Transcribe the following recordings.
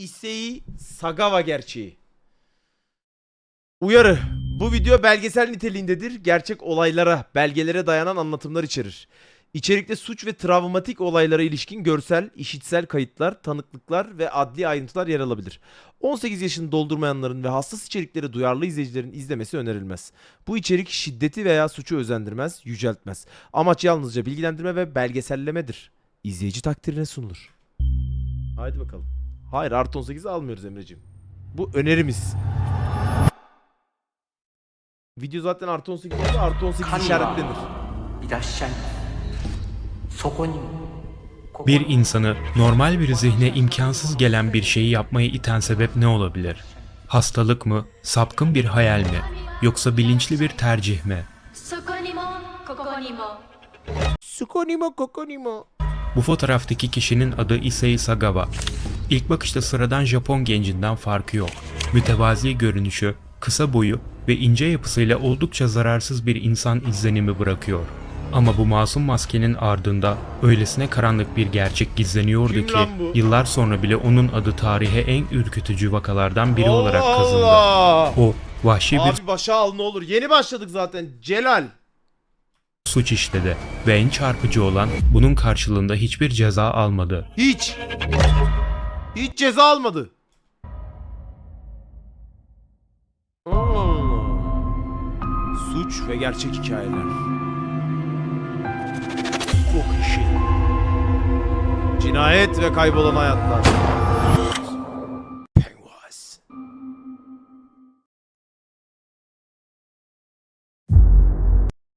Issei Sagawa gerçeği. Uyarı. Bu video belgesel niteliğindedir. Gerçek olaylara, belgelere dayanan anlatımlar içerir. İçerikte suç ve travmatik olaylara ilişkin görsel, işitsel kayıtlar, tanıklıklar ve adli ayrıntılar yer alabilir. 18 yaşını doldurmayanların ve hassas içerikleri duyarlı izleyicilerin izlemesi önerilmez. Bu içerik şiddeti veya suçu özendirmez, yüceltmez. Amaç yalnızca bilgilendirme ve belgesellemedir. İzleyici takdirine sunulur. Haydi bakalım. Hayır artı 18'i almıyoruz Emre'ciğim. Bu önerimiz. Video zaten artı 18 oldu. Artı 18 işaretlenir. Bir insanı normal bir zihne imkansız gelen bir şeyi yapmaya iten sebep ne olabilir? Hastalık mı, sapkın bir hayal mi, yoksa bilinçli bir tercih mi? Sukonimo Kokonimo. Bu fotoğraftaki kişinin adı Issei Sagawa. İlk bakışta sıradan Japon gencinden farkı yok. Mütevazi görünüşü, kısa boyu ve ince yapısıyla oldukça zararsız bir insan izlenimi bırakıyor. Ama bu masum maskenin ardında öylesine karanlık bir gerçek gizleniyordu Kim ki yıllar sonra bile onun adı tarihe en ürkütücü vakalardan biri olarak Allah kazındı. Allah. O vahşi bir Abi başa al ne olur. Yeni başladık zaten. Celal. suç işledi ve en çarpıcı olan bunun karşılığında hiçbir ceza almadı. Hiç. Hiç ceza almadı. Allah. Suç ve gerçek hikayeler. Çok işi. Cinayet ve kaybolan hayatlar. Pennywise.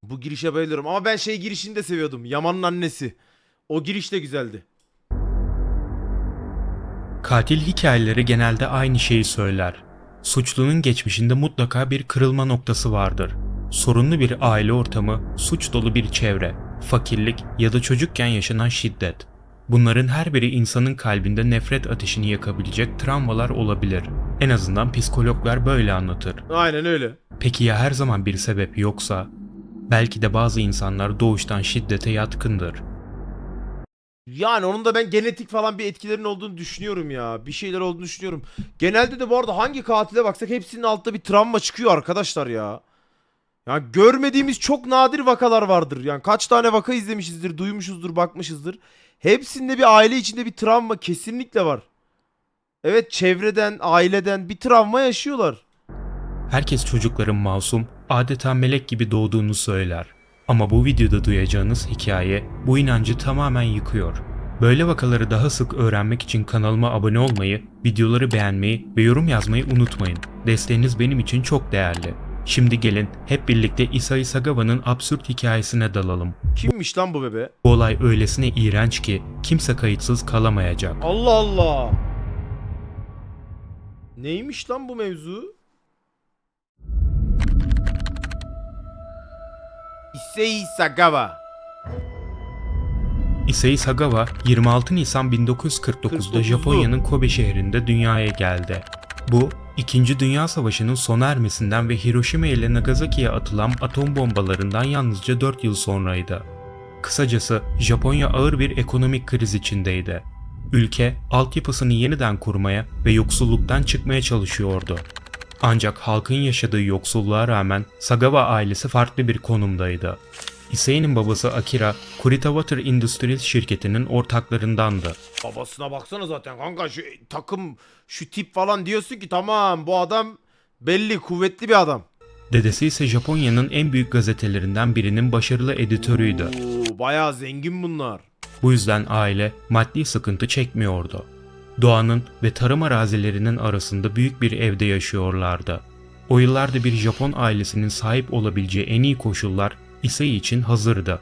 Bu girişe bayılıyorum ama ben şey girişini de seviyordum. Yaman'ın annesi. O giriş de güzeldi. Katil hikayeleri genelde aynı şeyi söyler. Suçlunun geçmişinde mutlaka bir kırılma noktası vardır. Sorunlu bir aile ortamı, suç dolu bir çevre, fakirlik ya da çocukken yaşanan şiddet. Bunların her biri insanın kalbinde nefret ateşini yakabilecek travmalar olabilir. En azından psikologlar böyle anlatır. Aynen öyle. Peki ya her zaman bir sebep yoksa? Belki de bazı insanlar doğuştan şiddete yatkındır. Yani onun da ben genetik falan bir etkilerin olduğunu düşünüyorum ya. Bir şeyler olduğunu düşünüyorum. Genelde de bu arada hangi katile baksak hepsinin altta bir travma çıkıyor arkadaşlar ya. Yani görmediğimiz çok nadir vakalar vardır. Yani kaç tane vaka izlemişizdir, duymuşuzdur, bakmışızdır. Hepsinde bir aile içinde bir travma kesinlikle var. Evet çevreden, aileden bir travma yaşıyorlar. Herkes çocukların masum, adeta melek gibi doğduğunu söyler. Ama bu videoda duyacağınız hikaye bu inancı tamamen yıkıyor. Böyle vakaları daha sık öğrenmek için kanalıma abone olmayı, videoları beğenmeyi ve yorum yazmayı unutmayın. Desteğiniz benim için çok değerli. Şimdi gelin hep birlikte Isai Sagawa'nın absürt hikayesine dalalım. Kimmiş lan bu bebe? Bu olay öylesine iğrenç ki kimse kayıtsız kalamayacak. Allah Allah. Neymiş lan bu mevzu? Issei Sagawa. Issei Sagawa 26 Nisan 1949'da 49'lu. Japonya'nın Kobe şehrinde dünyaya geldi. Bu, İkinci Dünya Savaşı'nın sona ermesinden ve Hiroşima ile Nagasaki'ye atılan atom bombalarından yalnızca 4 yıl sonraydı. Kısacası Japonya ağır bir ekonomik kriz içindeydi. Ülke, altyapısını yeniden kurmaya ve yoksulluktan çıkmaya çalışıyordu. Ancak halkın yaşadığı yoksulluğa rağmen Sagawa ailesi farklı bir konumdaydı. Issei'nin babası Akira, Kurita Water Industries şirketinin ortaklarındandı. Babasına baksana zaten kanka şu takım şu tip falan diyorsun ki tamam bu adam belli kuvvetli bir adam. Dedesi ise Japonya'nın en büyük gazetelerinden birinin başarılı editörüydü. Oo, bayağı zengin bunlar. Bu yüzden aile maddi sıkıntı çekmiyordu. Doğanın ve tarım arazilerinin arasında büyük bir evde yaşıyorlardı. O yıllarda bir Japon ailesinin sahip olabileceği en iyi koşullar Issei için hazırdı.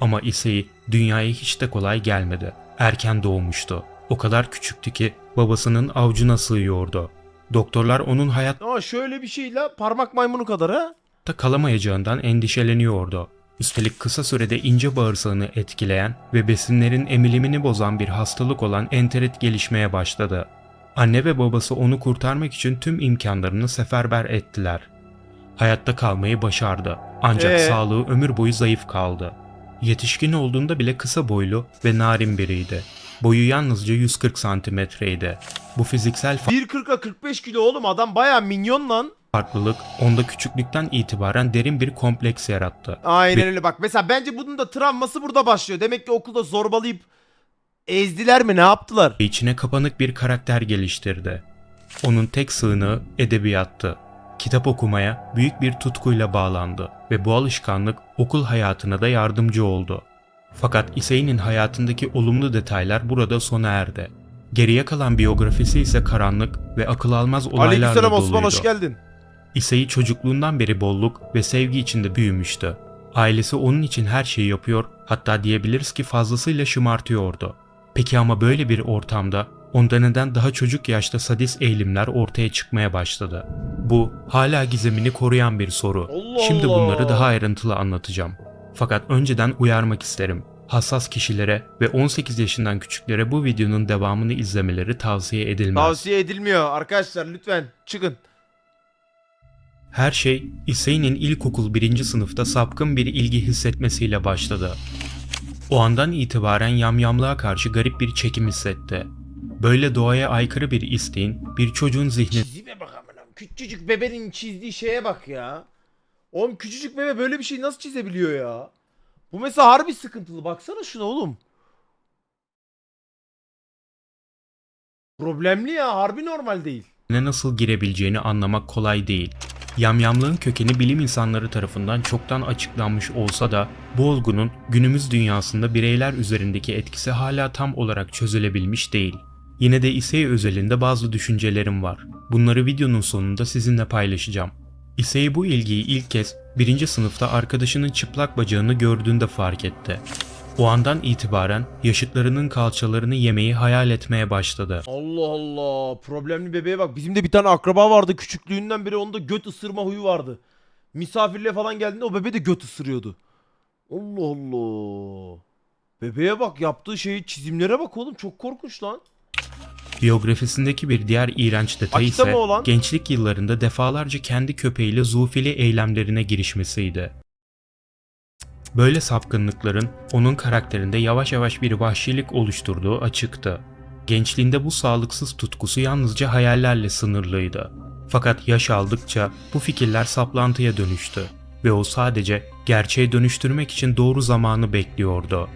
Ama Issei dünyaya hiç de kolay gelmedi. Erken doğmuştu. O kadar küçüktü ki babasının avcuna sığıyordu. Doktorlar onun hayatta Ama şöyle bir şey la parmak maymunu kadar ha. kalamayacağından endişeleniyordu. Üstelik kısa sürede ince bağırsağını etkileyen ve besinlerin emilimini bozan bir hastalık olan enterit gelişmeye başladı. Anne ve babası onu kurtarmak için tüm imkanlarını seferber ettiler. Hayatta kalmayı başardı. Ancak Ee? sağlığı ömür boyu zayıf kaldı. Yetişkin olduğunda bile kısa boylu ve narin biriydi. Boyu yalnızca 140 santimetreydi. Bu fiziksel 1.40'a 45 kilo oğlum adam baya minyon lan. Farklılık onda küçüklükten itibaren derin bir kompleks yarattı. Aynen öyle bak. Mesela bence bunun da travması burada başlıyor. Demek ki okulda zorbalayıp ezdiler mi ne yaptılar? ve içine kapanık bir karakter geliştirdi. Onun tek sığınağı edebiyattı. Kitap okumaya büyük bir tutkuyla bağlandı ve bu alışkanlık okul hayatına da yardımcı oldu. Fakat Issei'nin hayatındaki olumlu detaylar burada sona erdi. Geriye kalan biyografisi ise karanlık ve akıl almaz olaylarla Aleykümselam Osman doluydu. hoş geldin. Issei çocukluğundan beri bolluk ve sevgi içinde büyümüştü. Ailesi onun için her şeyi yapıyor, hatta diyebiliriz ki fazlasıyla şımartıyordu. Peki ama böyle bir ortamda onda neden daha çocuk yaşta sadist eğilimler ortaya çıkmaya başladı? Bu hala gizemini koruyan bir soru. Allah Şimdi bunları daha ayrıntılı anlatacağım. Fakat önceden uyarmak isterim. Hassas kişilere ve 18 yaşından küçüklere bu videonun devamını izlemeleri tavsiye edilmez. Tavsiye edilmiyor arkadaşlar lütfen çıkın. Her şey Issei'nin ilkokul birinci sınıfta sapkın bir ilgi hissetmesiyle başladı. O andan itibaren yamyamlığa karşı garip bir çekim hissetti. Böyle doğaya aykırı bir isteğin bir çocuğun zihni Çizime bak amına. Küçücük bebenin çizdiği şeye bak ya. Oğlum küçücük bebe böyle bir şey nasıl çizebiliyor ya? Bu mesela harbi sıkıntılı. Baksana şuna oğlum. Problemli ya. Harbi normal değil. ne nasıl girebileceğini anlamak kolay değil. Yamyamlığın kökeni bilim insanları tarafından çoktan açıklanmış olsa da bu olgunun günümüz dünyasında bireyler üzerindeki etkisi hala tam olarak çözülebilmiş değil. Yine de Issei özelinde bazı düşüncelerim var. Bunları videonun sonunda sizinle paylaşacağım. Issei bu ilgiyi ilk kez birinci sınıfta arkadaşının çıplak bacağını gördüğünde fark etti. O andan itibaren yaşıtlarının kalçalarını yemeyi hayal etmeye başladı. Allah Allah. Problemli bebeğe bak. Bizim de bir tane akraba vardı. Küçüklüğünden beri onda göt ısırma huyu vardı. Misafirliğe falan geldiğinde o bebe de göt ısırıyordu. Allah Allah. Bebeğe bak yaptığı şeyi çizimlere bak oğlum çok korkunç lan. Biyografisindeki bir diğer iğrenç detay Akita ise gençlik yıllarında defalarca kendi köpeğiyle zoofili eylemlerine girişmesiydi. Böyle sapkınlıkların onun karakterinde yavaş yavaş bir vahşilik oluşturduğu açıktı. Gençliğinde bu sağlıksız tutkusu yalnızca hayallerle sınırlıydı. Fakat yaş aldıkça bu fikirler saplantıya dönüştü ve o sadece gerçeğe dönüştürmek için doğru zamanı bekliyordu.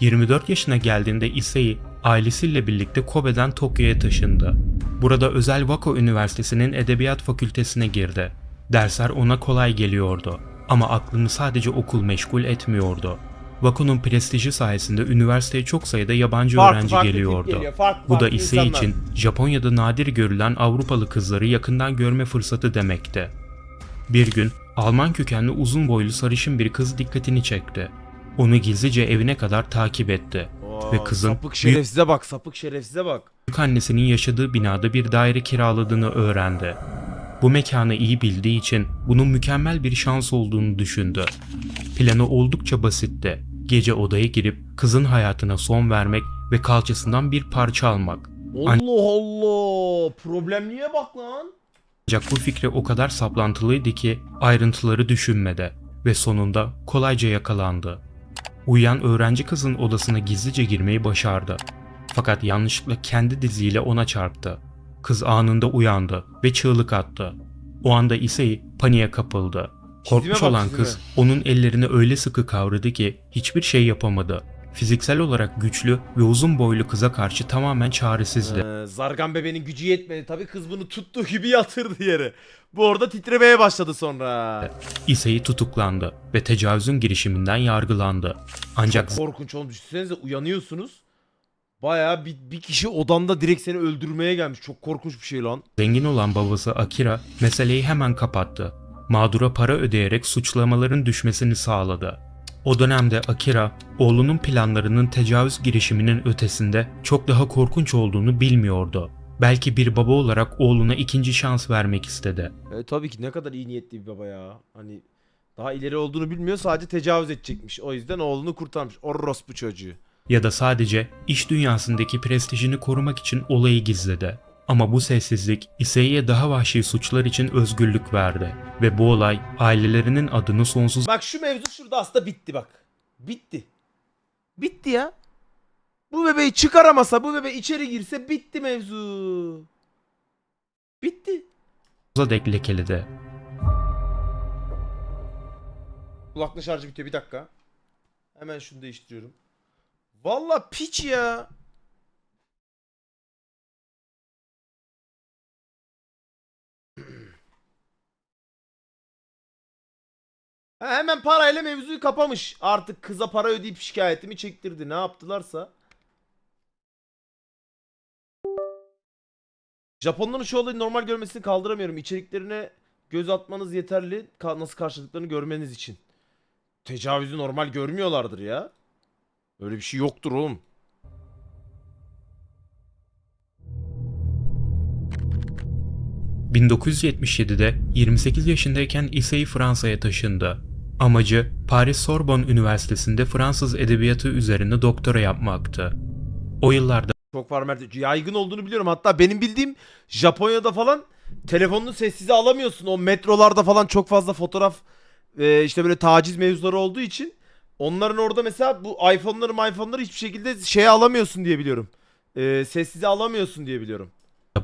...24 yaşına geldiğinde Issei ailesiyle birlikte Kobe'den Tokyo'ya taşındı. Burada özel Wako Üniversitesi'nin Edebiyat Fakültesine girdi. Dersler ona kolay geliyordu ama aklını sadece okul meşgul etmiyordu. Wako'nun prestiji sayesinde üniversiteye çok sayıda yabancı Farklı öğrenci farklı geliyordu. geliyor, farklı Bu da Issei insanlar. için Japonya'da nadir görülen Avrupalı kızları yakından görme fırsatı demekti. Bir gün Alman kökenli uzun boylu sarışın bir kız dikkatini çekti. Onu gizlice evine kadar takip etti. Ve kızın sapık şerefsize bak sapık şerefsize bak. Büyük annesinin yaşadığı binada bir daire kiraladığını öğrendi. Bu mekanı iyi bildiği için bunun mükemmel bir şans olduğunu düşündü. Planı oldukça basitti. Gece odaya girip kızın hayatına son vermek ve kalçasından bir parça almak. Allah Allah. Problemliye bak lan. Ancak bu fikri o kadar saplantılıydı ki ayrıntıları düşünmedi ve sonunda kolayca yakalandı. Uyuyan öğrenci kızın odasına gizlice girmeyi başardı. Fakat yanlışlıkla kendi diziyle ona çarptı. Kız anında uyandı ve çığlık attı. O anda Issei paniğe kapıldı. Korkmuş bak, olan kız onun ellerini öyle sıkı kavradı ki hiçbir şey yapamadı. Fiziksel olarak güçlü ve uzun boylu kıza karşı tamamen çaresizdi. Ee, Zargan bebenin gücü yetmedi. Tabii kız bunu tuttuğu gibi yatırdı yere. Bu orada titremeye başladı sonra. Issei tutuklandı ve tecavüzün girişiminden yargılandı. Ancak Korkunç oğlum. Düşünsenize uyanıyorsunuz. Baya bir, bir kişi odanda direkt seni öldürmeye gelmiş. Çok korkunç bir şey lan. zengin olan babası Akira meseleyi hemen kapattı. Mağdura para ödeyerek suçlamaların düşmesini sağladı. O dönemde Akira, oğlunun planlarının tecavüz girişiminin ötesinde çok daha korkunç olduğunu bilmiyordu. Belki bir baba olarak oğluna ikinci şans vermek istedi. E, tabii ki ne kadar iyi niyetli bir baba ya. Hani daha ileri olduğunu bilmiyor sadece tecavüz edecekmiş. O yüzden oğlunu kurtarmış. Orospu çocuğu. Ya da sadece iş dünyasındaki prestijini korumak için olayı gizledi. Ama bu sessizlik Issei'ye daha vahşi suçlar için özgürlük verdi ve bu olay ailelerinin adını sonsuz Bak şu mevzu şurada aslında bitti bak. Bitti. Bitti ya. Bu bebeği çıkaramasa, bu bebe içeri girse bitti mevzu. Bitti. dek lekeledi. Kulaklık şarjı bitiyor bir dakika. Hemen şunu değiştiriyorum. Valla piç ya. Ha, hemen parayla mevzuyu kapamış. Artık kıza para ödeyip şikayetimi çektirdi. Ne yaptılarsa. Japonların şu olayı normal görmesini kaldıramıyorum. İçeriklerine göz atmanız yeterli. Ka- nasıl karşıladıklarını görmeniz için. Tecavüzü normal görmüyorlardır ya. Öyle bir şey yoktur oğlum. ...1977'de 28 yaşındayken Issei Fransa'ya taşındı. Amacı Paris Sorbonne Üniversitesi'nde Fransız edebiyatı üzerine doktora yapmaktı. O yıllarda Çok var Mert. Yaygın olduğunu biliyorum. Hatta benim bildiğim Japonya'da falan telefonunu sessize alamıyorsun. O metrolarda falan çok fazla fotoğraf e, işte böyle taciz mevzuları olduğu için onların orada mesela bu iPhone'ları iPhone'ları hiçbir şekilde şeye alamıyorsun diye biliyorum. E, sessize alamıyorsun diye biliyorum.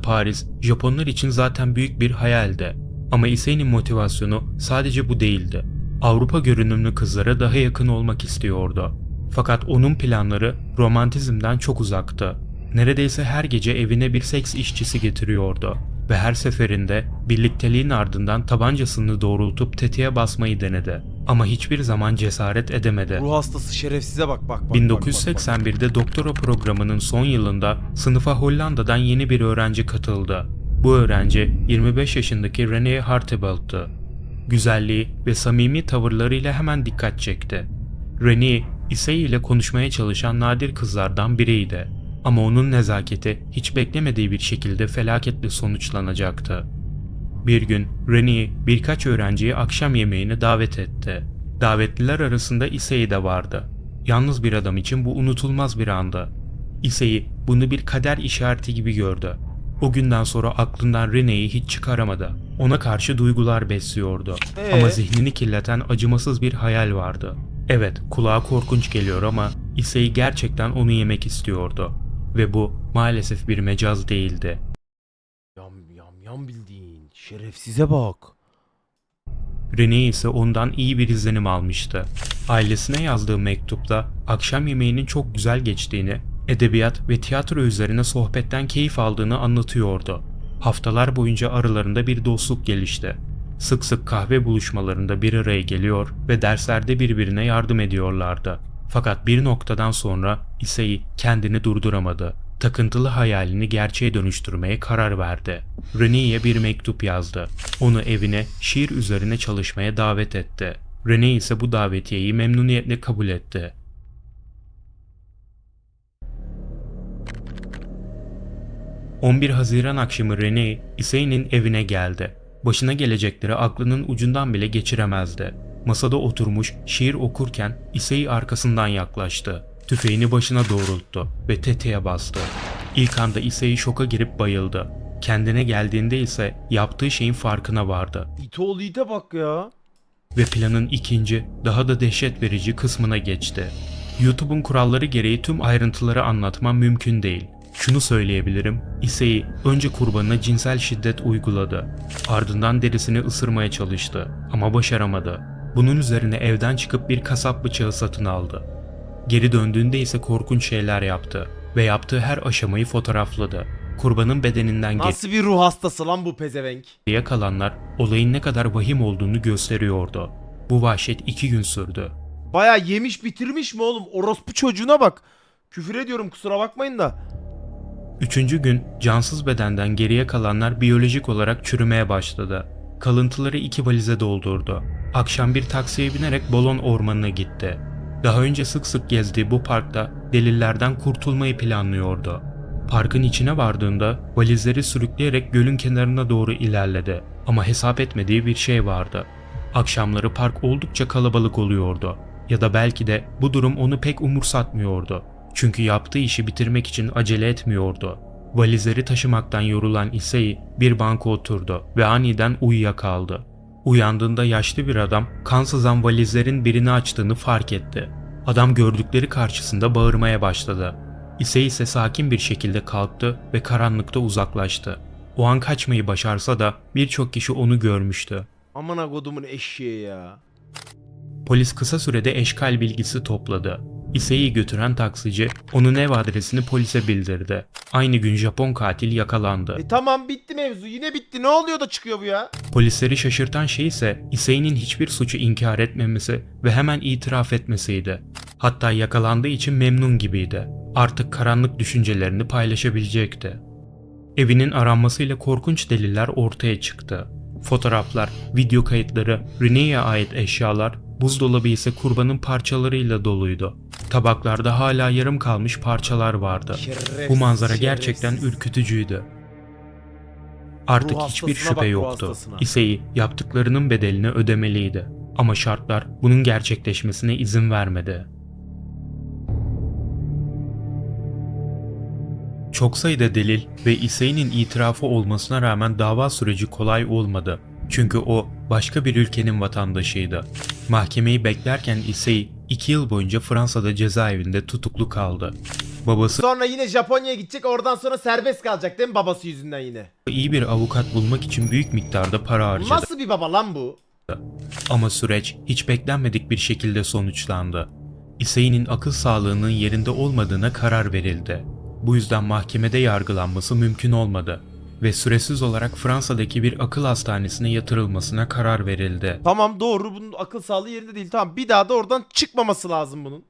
Paris, Japonlar için zaten büyük bir hayaldi. Ama Issei'nin motivasyonu sadece bu değildi. Avrupa görünümlü kızlara daha yakın olmak istiyordu. Fakat onun planları romantizmden çok uzaktı. Neredeyse her gece evine bir seks işçisi getiriyordu ve her seferinde birlikteliğin ardından tabancasını doğrultup tetiğe basmayı denedi. Ama hiçbir zaman cesaret edemedi. Ruh hastası şerefsize bak bak bak. bak, bak, bak. 1981'de doktora programının son yılında sınıfa Hollanda'dan yeni bir öğrenci katıldı. Bu öğrenci 25 yaşındaki René Hartebelt'tı. Güzelliği ve samimi tavırlarıyla hemen dikkat çekti. René, Issei ile konuşmaya çalışan nadir kızlardan biriydi. Ama onun nezaketi hiç beklemediği bir şekilde felaketle sonuçlanacaktı. Bir gün Reni birkaç öğrenciyi akşam yemeğine davet etti. Davetliler arasında Issei de vardı. Yalnız bir adam için bu unutulmaz bir andı. Issei bunu bir kader işareti gibi gördü. O günden sonra aklından Rene'yi hiç çıkaramadı. Ona karşı duygular besliyordu. Ee? Ama zihnini kirleten acımasız bir hayal vardı. Evet, kulağa korkunç geliyor ama Issei gerçekten onu yemek istiyordu. Ve bu maalesef bir mecaz değildi. Yam yam yam bildiğin. Şerefsize bak. Rene ise ondan iyi bir izlenim almıştı. Ailesine yazdığı mektupta akşam yemeğinin çok güzel geçtiğini, edebiyat ve tiyatro üzerine sohbetten keyif aldığını anlatıyordu. Haftalar boyunca aralarında bir dostluk gelişti. Sık sık kahve buluşmalarında bir araya geliyor ve derslerde birbirine yardım ediyorlardı. Fakat bir noktadan sonra Issei kendini durduramadı. Takıntılı hayalini gerçeğe dönüştürmeye karar verdi. Renee'ye bir mektup yazdı. Onu evine şiir üzerine çalışmaya davet etti. Renee ise bu davetiyeyi memnuniyetle kabul etti. ...11 Haziran akşamı Renee, Issei'nin evine geldi. Başına gelecekleri aklının ucundan bile geçiremezdi. Masada oturmuş şiir okurken Issei arkasından yaklaştı. Tüfeğini başına doğrulttu ve tetiğe bastı. İlk anda Issei şoka girip bayıldı. Kendine geldiğinde ise yaptığı şeyin farkına vardı İtoğlu ite bak ya. ve planın ikinci, daha da dehşet verici kısmına geçti. YouTube'un kuralları gereği tüm ayrıntıları anlatmam mümkün değil. Şunu söyleyebilirim, Issei önce kurbanına cinsel şiddet uyguladı. Ardından derisini ısırmaya çalıştı ama başaramadı. Bunun üzerine evden çıkıp bir kasap bıçağı satın aldı. Geri döndüğünde ise korkunç şeyler yaptı ve yaptığı her aşamayı fotoğrafladı. Kurbanın bedeninden Nasıl bir ruh hastası lan bu pezevenk? geriye kalanlar olayın ne kadar vahim olduğunu gösteriyordu. Bu vahşet iki gün sürdü. Baya yemiş bitirmiş mi oğlum? Orospu çocuğuna bak. Küfür ediyorum kusura bakmayın da. Üçüncü gün cansız bedenden geriye kalanlar biyolojik olarak çürümeye başladı. Kalıntıları iki valize doldurdu. Akşam bir taksiye binerek Bolon ormanına gitti. Daha önce sık sık gezdiği bu parkta delillerden kurtulmayı planlıyordu. Parkın içine vardığında valizleri sürükleyerek gölün kenarına doğru ilerledi. Ama hesap etmediği bir şey vardı. Akşamları park oldukça kalabalık oluyordu. Ya da belki de bu durum onu pek umursatmıyordu. Çünkü yaptığı işi bitirmek için acele etmiyordu. Valizleri taşımaktan yorulan Issei bir banka oturdu ve aniden uyuyakaldı. Uyandığında yaşlı bir adam kan sızan valizlerin birini açtığını fark etti. Adam gördükleri karşısında bağırmaya başladı. Issei ise sakin bir şekilde kalktı ve karanlıkta uzaklaştı. O an kaçmayı başarsa da birçok kişi onu görmüştü. Amına kodumun eşeği ya. Polis kısa sürede eşkal bilgisi topladı. Issei'yi götüren taksici onun ev adresini polise bildirdi. Aynı gün Japon katil yakalandı. E tamam bitti mevzu. Yine bitti. Ne oluyor da çıkıyor bu ya? Polisleri şaşırtan şey ise Issei'nin hiçbir suçu inkar etmemesi ve hemen itiraf etmesiydi. Hatta yakalandığı için memnun gibiydi. Artık karanlık düşüncelerini paylaşabilecekti. Evinin aranmasıyla korkunç deliller ortaya çıktı. Fotoğraflar, video kayıtları, Renee'ye ait eşyalar, buzdolabı ise kurbanın parçalarıyla doluydu. Tabaklarda hala yarım kalmış parçalar vardı. Bu manzara gerçekten ürkütücüydü. Artık hiçbir şüphe yoktu. Issei yaptıklarının bedelini ödemeliydi. Ama şartlar bunun gerçekleşmesine izin vermedi. Çok sayıda delil ve Issei'nin itirafı olmasına rağmen dava süreci kolay olmadı. Çünkü o başka bir ülkenin vatandaşıydı. Mahkemeyi beklerken Issei 2 yıl boyunca Fransa'da cezaevinde tutuklu kaldı. Babası Sonra yine Japonya'ya gidecek. Oradan sonra serbest kalacak değil mi babası yüzünden yine? iyi bir avukat bulmak için büyük miktarda para harcadı. Nasıl bir baba lan bu? Ama süreç hiç beklenmedik bir şekilde sonuçlandı. Issei'nin akıl sağlığının yerinde olmadığına karar verildi. Bu yüzden mahkemede yargılanması mümkün olmadı ve süresiz olarak Fransa'daki bir akıl hastanesine yatırılmasına karar verildi. Tamam doğru bunun akıl sağlığı yerinde değil. Tamam bir daha da oradan çıkmaması lazım bunun.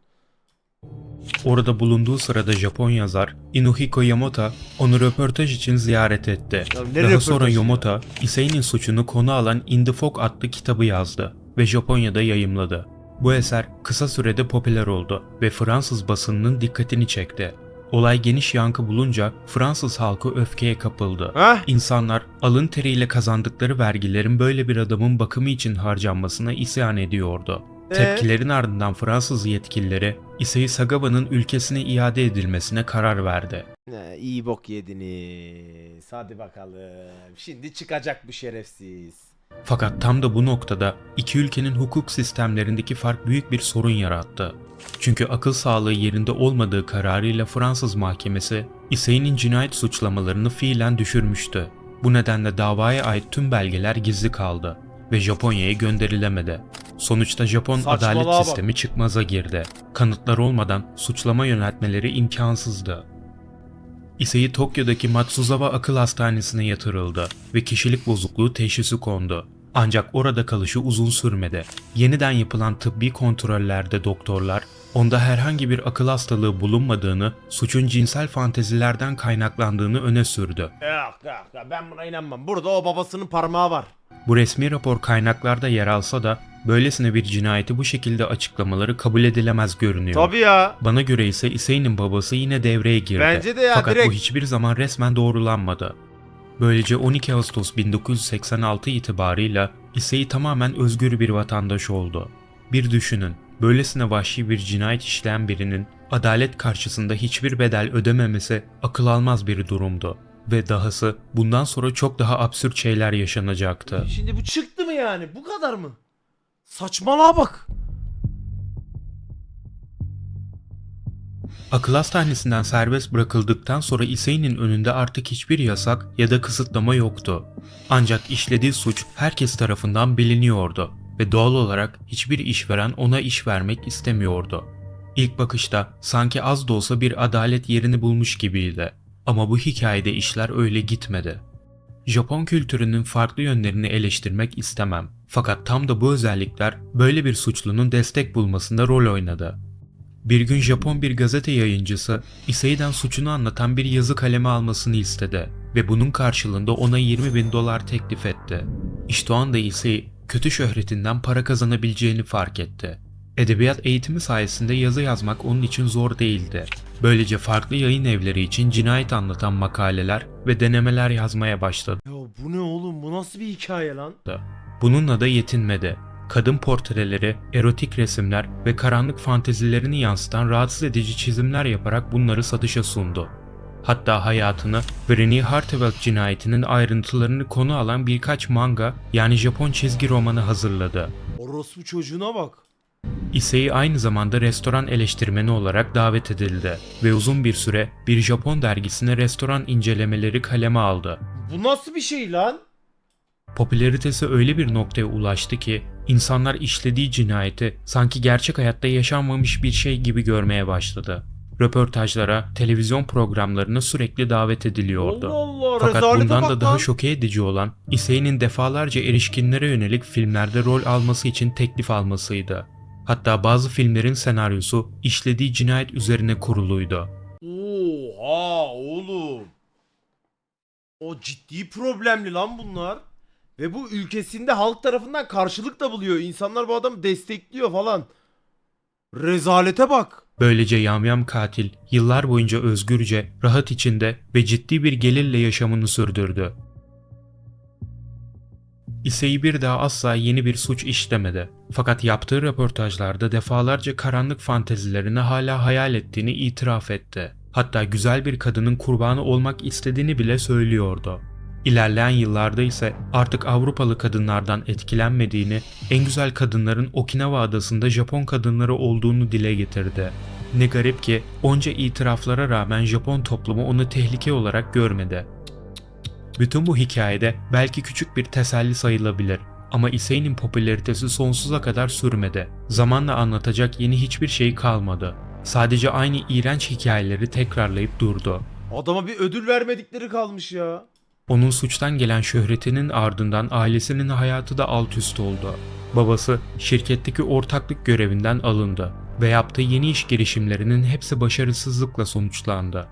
Orada bulunduğu sırada Japon yazar Inuhiko Yamota onu röportaj için ziyaret etti. Ya Daha sonra ya? Yamota, Issei'nin suçunu konu alan In the Fog adlı kitabı yazdı ve Japonya'da yayımladı. Bu eser kısa sürede popüler oldu ve Fransız basınının dikkatini çekti. Olay geniş yankı bulunca Fransız halkı öfkeye kapıldı. Heh. İnsanlar alın teriyle kazandıkları vergilerin böyle bir adamın bakımı için harcanmasına isyan ediyordu. Ee? Tepkilerin ardından Fransız yetkilileri Issei Sagawa'nın ülkesine iade edilmesine karar verdi. Ne, iyi bok yediniz. Hadi bakalım. Şimdi çıkacak bu şerefsiz. Fakat tam da bu noktada iki ülkenin hukuk sistemlerindeki fark büyük bir sorun yarattı. Çünkü akıl sağlığı yerinde olmadığı kararıyla Fransız mahkemesi Issei'nin cinayet suçlamalarını fiilen düşürmüştü. Bu nedenle davaya ait tüm belgeler gizli kaldı ve Japonya'ya gönderilemedi. Sonuçta Japon Saçmalığa adalet bak. sistemi çıkmaza girdi. Kanıtlar olmadan suçlama yöneltmeleri imkansızdı. Issei Tokyo'daki Matsuzawa Akıl Hastanesi'ne yatırıldı ve kişilik bozukluğu teşhisi kondu. Ancak orada kalışı uzun sürmedi. Yeniden yapılan tıbbi kontrollerde doktorlar onda herhangi bir akıl hastalığı bulunmadığını, suçun cinsel fantezilerden kaynaklandığını öne sürdü. Yok yok ben buna inanmam. Burada o babasının parmağı var. Bu resmi rapor kaynaklarda yer alsa da böylesine bir cinayeti bu şekilde açıklamaları kabul edilemez görünüyor. Tabii ya. Bana göre ise Issei'nin babası yine devreye girdi. Bence de ya, Fakat direkt. bu hiçbir zaman resmen doğrulanmadı. Böylece 12 Ağustos 1986 itibarıyla Issei tamamen özgür bir vatandaş oldu. Bir düşünün, böylesine vahşi bir cinayet işleyen birinin adalet karşısında hiçbir bedel ödememesi akıl almaz bir durumdu. Ve dahası bundan sonra çok daha absürt şeyler yaşanacaktı. Şimdi bu çıktı mı yani? Bu kadar mı? Saçmalığa bak. Akıl hastanesinden serbest bırakıldıktan sonra Issei'nin önünde artık hiçbir yasak ya da kısıtlama yoktu. Ancak işlediği suç herkes tarafından biliniyordu ve doğal olarak hiçbir işveren ona iş vermek istemiyordu. İlk bakışta sanki az da olsa bir adalet yerini bulmuş gibiydi. Ama bu hikayede işler öyle gitmedi. Japon kültürünün farklı yönlerini eleştirmek istemem. Fakat tam da bu özellikler böyle bir suçlunun destek bulmasında rol oynadı. Bir gün Japon bir gazete yayıncısı Issei'den suçunu anlatan bir yazı kalemi almasını istedi ve bunun karşılığında ona 20 bin dolar teklif etti. İşte o anda Issei kötü şöhretinden para kazanabileceğini fark etti. Edebiyat eğitimi sayesinde yazı yazmak onun için zor değildi. Böylece farklı yayın evleri için cinayet anlatan makaleler ve denemeler yazmaya başladı. Ya bu ne oğlum? Bu nasıl bir hikaye lan? Bununla da yetinmedi. Kadın portreleri, erotik resimler ve karanlık fantezilerini yansıtan rahatsız edici çizimler yaparak bunları satışa sundu. Hatta hayatını Brenny Hartevelt cinayetinin ayrıntılarını konu alan birkaç manga yani Japon çizgi romanı hazırladı. Orospu çocuğuna bak. Issei aynı zamanda restoran eleştirmeni olarak davet edildi ve uzun bir süre bir Japon dergisine restoran incelemeleri kaleme aldı. Bu nasıl bir şey lan? Popülaritesi öyle bir noktaya ulaştı ki insanlar işlediği cinayeti sanki gerçek hayatta yaşanmamış bir şey gibi görmeye başladı. Röportajlara, televizyon programlarına sürekli davet ediliyordu. Allah Allah Fakat bundan da daha şoke edici olan Issei'nin defalarca erişkinlere yönelik filmlerde rol alması için teklif almasıydı. Hatta bazı filmlerin senaryosu işlediği cinayet üzerine kuruluydu. Oha oğlum. O ciddi problemli lan bunlar. Ve bu ülkesinde halk tarafından karşılık da buluyor. İnsanlar bu adamı destekliyor falan. Rezalete bak. Böylece yamyam katil yıllar boyunca özgürce, rahat içinde ve ciddi bir gelirle yaşamını sürdürdü. Issei bir daha asla yeni bir suç işlemedi. Fakat yaptığı röportajlarda defalarca karanlık fantezilerini hala hayal ettiğini itiraf etti. Hatta güzel bir kadının kurbanı olmak istediğini bile söylüyordu. İlerleyen yıllarda ise artık Avrupalı kadınlardan etkilenmediğini, en güzel kadınların Okinawa adasında Japon kadınları olduğunu dile getirdi. Ne garip ki onca itiraflara rağmen Japon toplumu onu tehlike olarak görmedi. Bütün bu hikayede belki küçük bir teselli sayılabilir ama Issei'nin popülaritesi sonsuza kadar sürmedi. Zamanla anlatacak yeni hiçbir şey kalmadı. Sadece aynı iğrenç hikayeleri tekrarlayıp durdu. Adama bir ödül vermedikleri kalmış ya. Onun suçtan gelen şöhretinin ardından ailesinin hayatı da alt üst oldu. Babası şirketteki ortaklık görevinden alındı ve yaptığı yeni iş girişimlerinin hepsi başarısızlıkla sonuçlandı.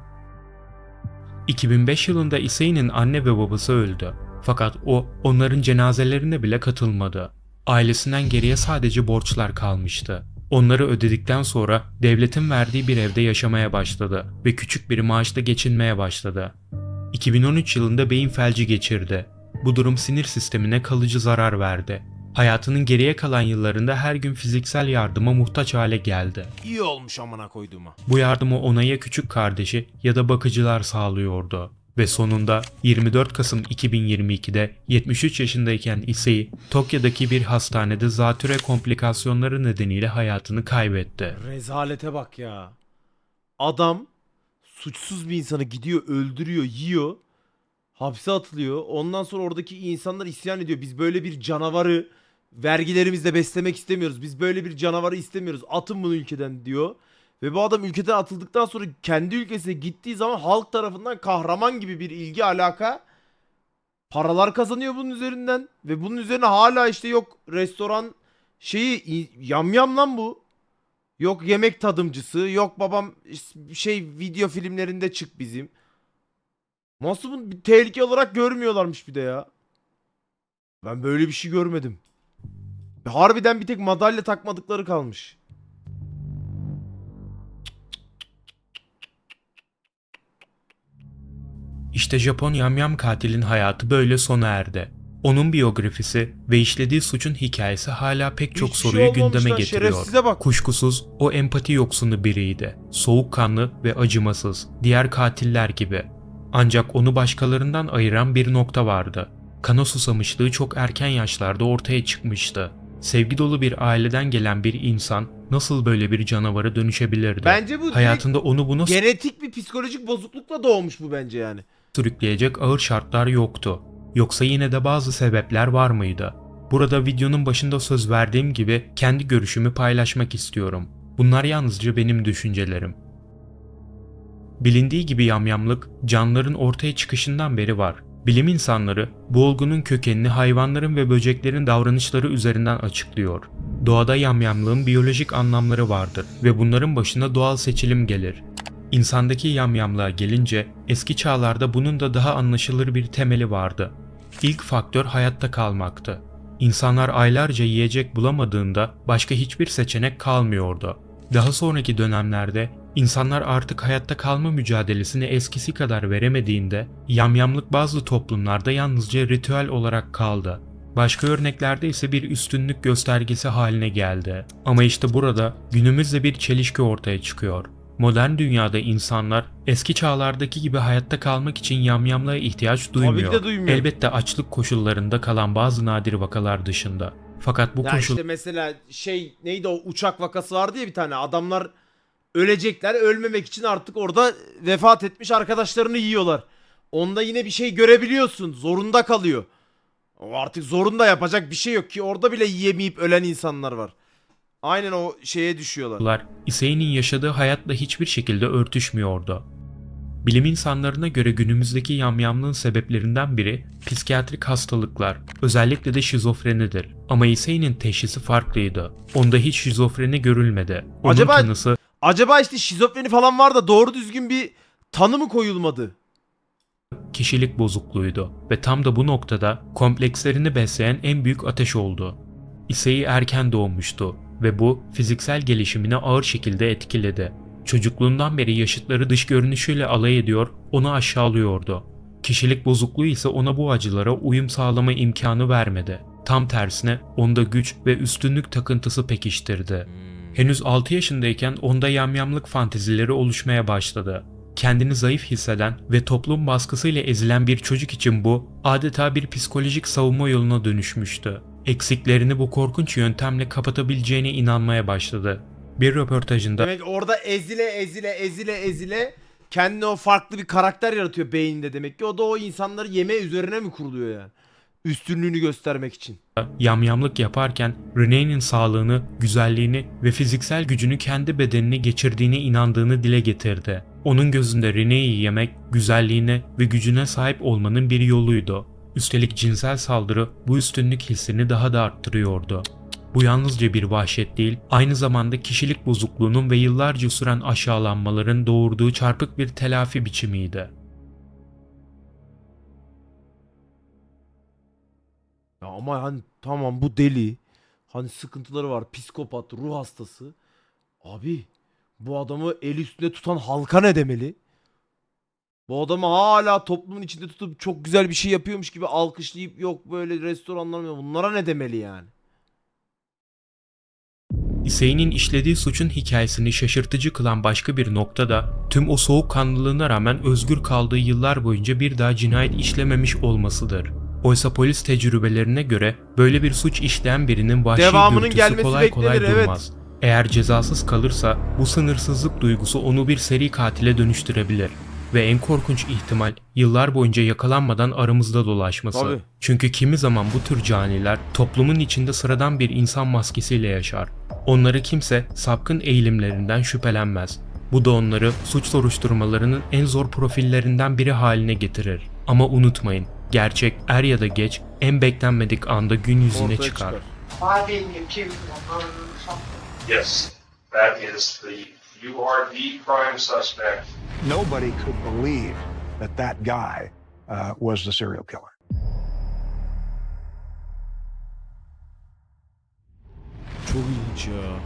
2005 yılında Issei'nin anne ve babası öldü. Fakat o onların cenazelerine bile katılmadı. Ailesinden geriye sadece borçlar kalmıştı. Onları ödedikten sonra devletin verdiği bir evde yaşamaya başladı ve küçük bir maaşla geçinmeye başladı. 2013 yılında beyin felci geçirdi. Bu durum sinir sistemine kalıcı zarar verdi. Hayatının geriye kalan yıllarında her gün fiziksel yardıma muhtaç hale geldi. İyi olmuş amına koyduğuma. Bu yardımı ona ya küçük kardeşi ya da bakıcılar sağlıyordu. Ve sonunda 24 Kasım 2022'de 73 yaşındayken Issei, Tokyo'daki bir hastanede zatüre komplikasyonları nedeniyle hayatını kaybetti. Rezalete bak ya. Adam suçsuz bir insanı gidiyor öldürüyor yiyor. Hapse atılıyor. Ondan sonra oradaki insanlar isyan ediyor. Biz böyle bir canavarı vergilerimizle beslemek istemiyoruz. Biz böyle bir canavarı istemiyoruz. Atın bunu ülkeden diyor. Ve bu adam ülkeden atıldıktan sonra kendi ülkesine gittiği zaman halk tarafından kahraman gibi bir ilgi alaka paralar kazanıyor bunun üzerinden ve bunun üzerine hala işte yok restoran şeyi yamyam lan bu. Yok yemek tadımcısı, yok babam şey video filmlerinde çık bizim. Nasıl bunu bir tehlike olarak görmüyorlarmış bir de ya. Ben böyle bir şey görmedim. Harbiden bir tek madalya takmadıkları kalmış. İşte Japon yamyam katilin hayatı böyle sona erdi. Onun biyografisi ve işlediği suçun hikayesi hala pek çok Hiçbir şey soruyu olmamış gündeme getiriyor. bak. Kuşkusuz o empati yoksunu biriydi. Soğukkanlı ve acımasız, diğer katiller gibi. Ancak onu başkalarından ayıran bir nokta vardı. Kana susamışlığı çok erken yaşlarda ortaya çıkmıştı. Sevgi dolu bir aileden gelen bir insan nasıl böyle bir canavara dönüşebilirdi? Bence bu Hayatında onu buna genetik bir psikolojik bozuklukla doğmuş bu bence yani. sürükleyecek ağır şartlar yoktu. Yoksa yine de bazı sebepler var mıydı? Burada videonun başında söz verdiğim gibi kendi görüşümü paylaşmak istiyorum. Bunlar yalnızca benim düşüncelerim. Bilindiği gibi yamyamlık canlıların ortaya çıkışından beri var. Bilim insanları bu olgunun kökenini hayvanların ve böceklerin davranışları üzerinden açıklıyor. Doğada yamyamlığın biyolojik anlamları vardır ve bunların başına doğal seçilim gelir. İnsandaki yamyamlığa gelince eski çağlarda bunun da daha anlaşılır bir temeli vardı. İlk faktör hayatta kalmaktı. İnsanlar aylarca yiyecek bulamadığında başka hiçbir seçenek kalmıyordu. Daha sonraki dönemlerde insanlar artık hayatta kalma mücadelesini eskisi kadar veremediğinde yamyamlık bazı toplumlarda yalnızca ritüel olarak kaldı. Başka örneklerde ise bir üstünlük göstergesi haline geldi. Ama işte burada günümüzde bir çelişki ortaya çıkıyor. Modern dünyada insanlar eski çağlardaki gibi hayatta kalmak için yamyamlığa ihtiyaç duymuyor. de duymuyor. Elbette açlık koşullarında kalan bazı nadir vakalar dışında. Fakat bu Ya koşul işte mesela şey neydi o uçak vakası vardı ya bir tane adamlar ölecekler ölmemek için artık orada vefat etmiş arkadaşlarını yiyorlar. Onda yine bir şey görebiliyorsun zorunda kalıyor. O artık zorunda yapacak bir şey yok ki orada bile yiyemeyip ölen insanlar var. Aynen o şeye düşüyorlar. İsey'nin yaşadığı hayatla hiçbir şekilde örtüşmüyordu. Bilim insanlarına göre günümüzdeki yamyamlığın sebeplerinden biri psikiyatrik hastalıklar, özellikle de şizofrenidir. Ama İsey'nin teşhisi farklıydı. Onda hiç şizofreni görülmedi. Onun Acaba- tanısı Acaba işte şizofreni falan var da doğru düzgün bir tanı mı koyulmadı? kişilik bozukluğuydu ve tam da bu noktada komplekslerini besleyen en büyük ateş oldu. İsei erken doğmuştu ve bu fiziksel gelişimini ağır şekilde etkiledi. Çocukluğundan beri yaşıtları dış görünüşüyle alay ediyor, onu aşağılıyordu. Kişilik bozukluğu ise ona bu acılara uyum sağlama imkanı vermedi. Tam tersine onda güç ve üstünlük takıntısı pekiştirdi. Henüz 6 yaşındayken onda yamyamlık fantezileri oluşmaya başladı. Kendini zayıf hisseden ve toplum baskısıyla ezilen bir çocuk için bu adeta bir psikolojik savunma yoluna dönüşmüştü. Eksiklerini bu korkunç yöntemle kapatabileceğine inanmaya başladı. Bir röportajında Demek orada ezile ezile ezile ezile kendine o farklı bir karakter yaratıyor beyninde demek ki. O da o insanları yeme üzerine mi kuruluyor yani? Üstünlüğünü göstermek için. yamyamlık yaparken Renee'nin sağlığını, güzelliğini ve fiziksel gücünü kendi bedenine geçirdiğine inandığını dile getirdi. Onun gözünde Renee'yi yemek, güzelliğine ve gücüne sahip olmanın bir yoluydu. Üstelik cinsel saldırı bu üstünlük hissini daha da arttırıyordu. Bu yalnızca bir vahşet değil, aynı zamanda kişilik bozukluğunun ve yıllarca süren aşağılanmaların doğurduğu çarpık bir telafi biçimiydi. Ama hani tamam bu deli. Hani sıkıntıları var. Psikopat, ruh hastası. Abi bu adamı el üstünde tutan halka ne demeli? Bu adamı hala toplumun içinde tutup çok güzel bir şey yapıyormuş gibi alkışlayıp yok böyle restoranlar mı bunlara ne demeli yani? İsey'nin işlediği suçun hikayesini şaşırtıcı kılan başka bir nokta da tüm o soğukkanlılığına rağmen özgür kaldığı yıllar boyunca bir daha cinayet işlememiş olmasıdır. Oysa polis tecrübelerine göre böyle bir suç işleyen birinin vahşi Devamının dürtüsü gelmesi kolay kolay beklenir, evet. durmaz. Eğer cezasız kalırsa bu sınırsızlık duygusu onu bir seri katile dönüştürebilir. Ve en korkunç ihtimal yıllar boyunca yakalanmadan aramızda dolaşması. Tabii. Çünkü kimi zaman bu tür caniler toplumun içinde sıradan bir insan maskesiyle yaşar. Onları kimse sapkın eğilimlerinden şüphelenmez. Bu da onları suç soruşturmalarının en zor profillerinden biri haline getirir. Ama unutmayın, gerçek er ya da geç en beklenmedik anda gün yüzüne Ortaya çıkar. Yes, that is the, you are the prime suspect. Nobody could believe that that guy uh, was the serial killer. Çok ilginç ya.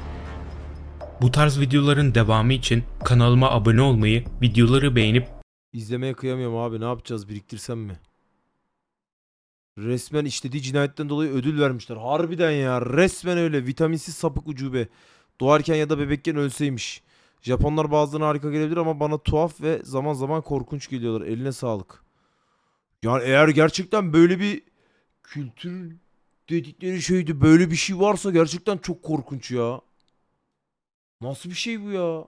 Bu tarz videoların devamı için kanalıma abone olmayı, videoları beğenip İzlemeye kıyamıyorum abi ne yapacağız biriktirsem mi? Resmen işlediği cinayetten dolayı ödül vermişler. Harbiden ya resmen öyle vitaminsiz sapık ucube. Doğarken ya da bebekken ölseymiş. Japonlar bazılarına harika gelebilir ama bana tuhaf ve zaman zaman korkunç geliyorlar. Eline sağlık. Yani eğer gerçekten böyle bir kültür dedikleri şeydi böyle bir şey varsa gerçekten çok korkunç ya. Nasıl bir şey bu ya?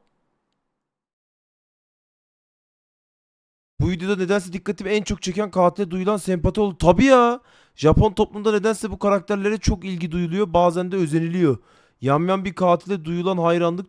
Bu videoda nedense dikkatimi en çok çeken katile duyulan sempati oldu. Tabii ya. Japon toplumunda nedense bu karakterlere çok ilgi duyuluyor. Bazen de özeniliyor. Yamyam bir katile duyulan hayranlık